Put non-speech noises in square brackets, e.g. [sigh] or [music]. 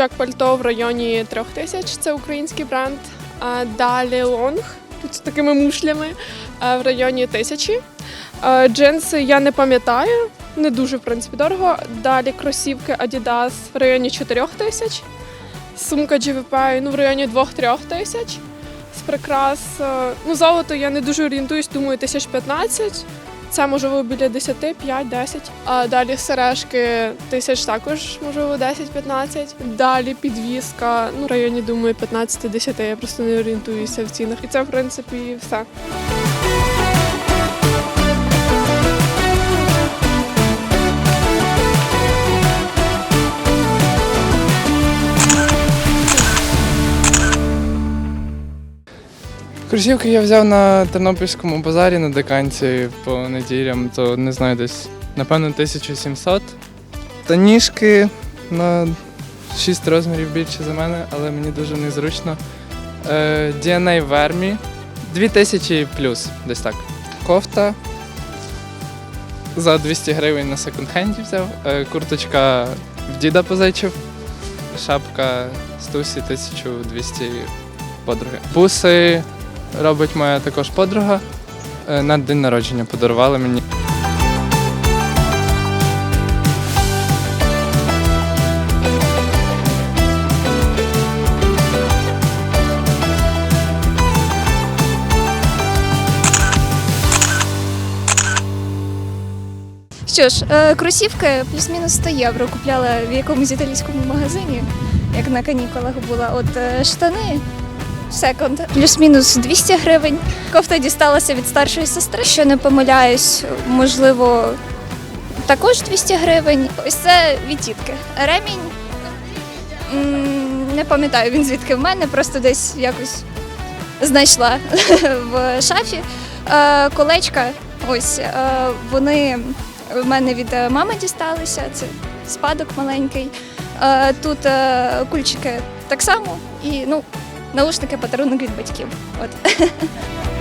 Джек Пальто в районі 3 тисяч, це український бренд. Далі лонг, тут з такими мушлями в районі тисячі. Джинси я не пам'ятаю, не дуже в принципі дорого. Далі кросівки Adidas в районі 4 тисяч. Сумка GVP ну, в районі 2-3 тисяч. З прикрас, ну, золото я не дуже орієнтуюсь, думаю, тисяч 15. Це можливо біля 10, 5, 10. А далі сережки тисяч також, можливо, 10-15. Далі підвіска, ну, в районі, думаю, 15-10. Я просто не орієнтуюся в цінах. І це, в принципі, все. Кросівки я взяв на Тернопільському базарі на деканці по неділям, то не знаю, десь напевно 1700. Та ніжки на 6 розмірів більше за мене, але мені дуже незручно. DNA Vermi 2000 плюс, десь так. Кофта за 200 гривень на секонд-хенді взяв. Е, курточка в діда позичив. Шапка Стусі 1200 подруги. Буси робить моя також подруга. Е, На день народження подарувала мені. Що ж, е, кросівки плюс-мінус 100 євро купляла в якомусь італійському магазині, як на канікулах була. От е, штани секонд, плюс-мінус 200 гривень. Кофта дісталася від старшої сестри, що не помиляюсь, можливо, також 200 гривень. Ось це від тітки. Ремінь. Не пам'ятаю він звідки в мене, просто десь якось знайшла [laughs] в шафі. Е, Колечка, ось е, вони в мене від е, мами дісталися. Це спадок маленький. Тут кульчики так само, і ну, наушники подарунок від батьків. От. [laughs]